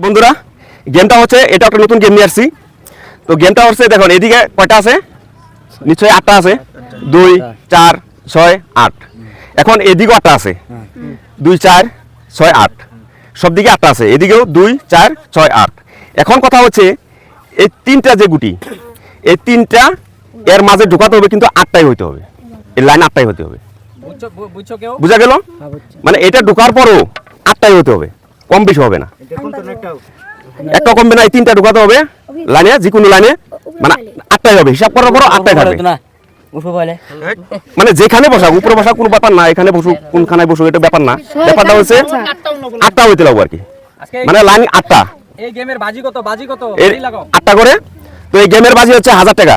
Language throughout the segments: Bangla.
বন্ধুরা গেমটা হচ্ছে এটা একটা নতুন গেম নিয়ে আসছি। তো গেমটা হচ্ছে দেখুন এদিকে কয়টা আছে? নিশ্চয়ই আটটা আছে। দুই চার ছয় আট। এখন এদিকেও আটটা আছে। দুই চার ছয় আট। সব দিকে আটটা আছে। এদিকেও দুই চার ছয় আট। এখন কথা হচ্ছে এই তিনটা যে গুটি এই তিনটা এর মাঝে ঢুকাতে হবে কিন্তু আটটাই হইতে হবে। এই লাইন আটটাই হতে হবে। বুঝা গেল? মানে এটা ঢোকার পরও আটটাই হতে হবে। কম বেশি হবে না। একটা কমবে না এই তিনটা ঢুকাতে হবে। লাইনে যে কোনো লাইনে মানে আটটাই হবে হিসাব করার পর আটটাই থাকবে। মানে যেখানে বসা উপরে বসা কোনো ব্যাপার না এখানে বসু কোনখানে বসু এটা ব্যাপার না। ব্যাপারটা হচ্ছে আটটা হইতে লাগবো আর কি। মানে লাইন আটটা। এই গেমের বাজি কত বাজি কত? আটটা করে। তো এই গেমের বাজি হচ্ছে হাজার টাকা।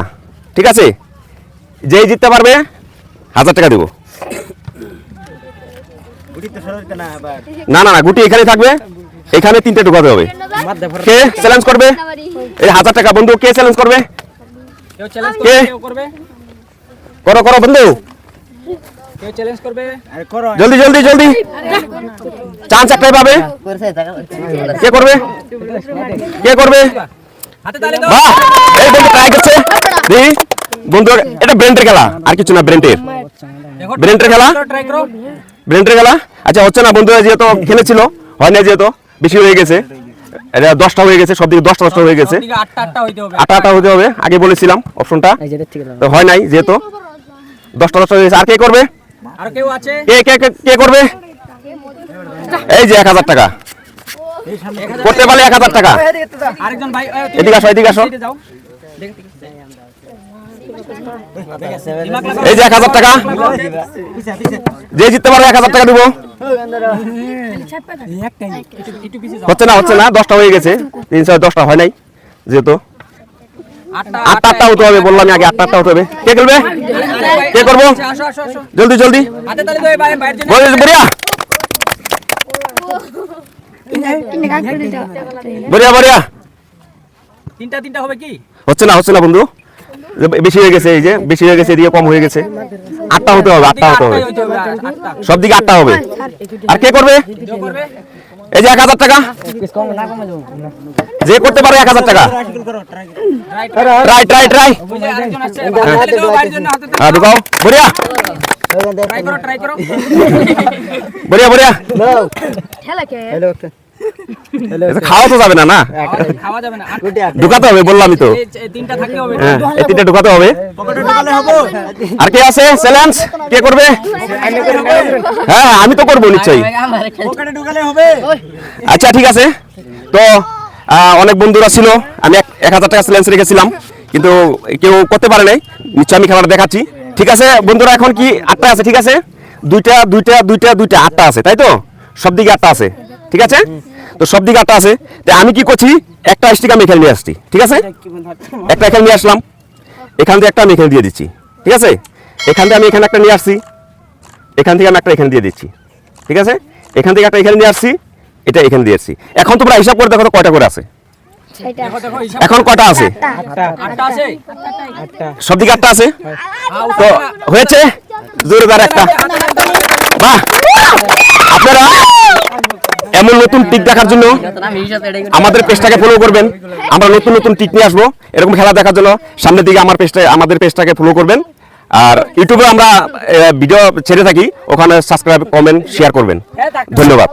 ঠিক আছে? যেই জিততে পারবে হাজার টাকা দেবো। না না না গুটি এখানে থাকবে। এখানে তিনটে ঢুকাতে হবে। কে চ্যালেঞ্জ করবে? এই হাজার টাকা বন্ধু কে চ্যালেঞ্জ করবে? কে? করবে? করো করো বন্ধু। কেউ চ্যালেঞ্জ করবে? জলদি জলদি জলদি। চান্স একটাই পাবে। কে করবে? কে করবে? হাতে তালি দাও। বাহ! এই বন্ধু ট্রাই করছে। বন্ধু এটা ব্রেন্টের খেলা। আর কিছু না ব্রেন্টের ব্রেন্টের খেলা। ট্রাই করো। ব্রেন্টের খেলা? আচ্ছা হচ্ছে না বন্ধুরা যেহেতু খেলেছিল হয় না যেহেতু বেশি হয়ে গেছে। এটা দশটা হয়ে গেছে সব দিকে দশটা দশটা হয়ে গেছে। আটটা আটটা আটা আটা হতে হবে আগে বলেছিলাম অপশনটা তো হয় নাই যেহেতু। দশটা দশটা হয়ে গেছে। আর কে করবে? আর কেউ আছে? কে কে কে- কে করবে? এই যে এক হাজার টাকা। করতে পারলে এক হাজার টাকা। এদিকে আসো, এদিকে আসো। এদিকে যাও দেখ, দেখ। দিমাগ লাগাও। এই যে এক হাজার টাকা। যে জিততে পারবে এক হাজার টাকা দেবো। হচ্ছে না হচ্ছে না দশটা হয়ে গেছে। তিন ছয় দশটা হয় নাই যেহেতু। আটটা হতে হবে বললাম আগে আটটা আটটা হতে হবে। কে খেলবে? কে করব? জলদি জলদি। বড়িয়া। বড়িয়া বড়িয়া। তিনটা তিনটা হবে কি? হচ্ছে না হচ্ছে না বন্ধু। বেশি হয়ে গেছে এই যে বেশি হয়ে গেছে এদিকে কম হয়ে গেছে। আটটা হতে হবে আটটা হতে হবে। সব দিকে আটটা হবে। আর কে করবে? এই যে এক হাজার টাকা। যে করতে পারে এক হাজার টাকা। রাইট ট্রাই ট্রাই ট্রাই হ্যাঁ ঢুকাও। বড়িয়া। ট্রাই করো ট্রাই করো বড়িয়া বড়িয়া এটা খাওয়া তো যাবে না না? খাওয়া যাবে না। ঢুকাতে হবে বললামই তো। এই- এই তিনটা থাকলে হবে। এই তিনটা ঢুকাতে হবে। আর কে আছে? চ্যালেঞ্জ কে করবে? হ্যাঁ আমি তো করব নিশ্চয়ই। আচ্ছা ঠিক আছে। তো অনেক বন্ধুরা ছিল। আমি এক- এক হাজার টাকা চ্যালেঞ্জ রেখেছিলাম। কিন্তু কেউ করতে পারে নাই। নিশ্চয়ই আমি খেলাটা দেখাচ্ছি। ঠিক আছে বন্ধুরা এখন কি আটটা আছে? ঠিক আছে? দুইটা দুইটা দুইটা দুইটা আটটা আছে তাই তো? সব দিকে আটটা আছে। ঠিক আছে? তো সব দিকে আটটা আছে। তো আমি কি করছি? একটা স্টিক আমি এখানে নিয়ে আসছি ঠিক আছে? একটা এখানে নিয়ে আসলাম। এখান থেকে একটা আমি এখানে দিয়ে দিচ্ছি ঠিক আছে? এখান থেকে আমি এখানে একটা নিয়ে আসছি। এখান থেকে আমি একটা এখানে দিয়ে দিচ্ছি ঠিক আছে? এখান থেকে একটা এখানে নিয়ে আসছি এটা এখানে দিয়ে আসছি এখন তোমরা হিসাব করে দেখো তো কয়টা করে আছে। দেখো দেখো হিসাব এখন কয়টা আছে? সব দিকে আটটা আছে? তো হয়েছে? জোরদার একটা। বাহ! আপনারা দেখার জন্য আমাদের পেজটাকে ফলো করবেন। আমরা নতুন নতুন টিক নিয়ে আসব। এরকম খেলা দেখার জন্য সামনের দিকে আমার পেজটা, আমাদের পেজটাকে ফলো করবেন। আর ইউটিউবে আমরা ভিডিও ছেড়ে থাকি। ওখানে সাবস্ক্রাইব কমেন্ট শেয়ার করবেন। ধন্যবাদ।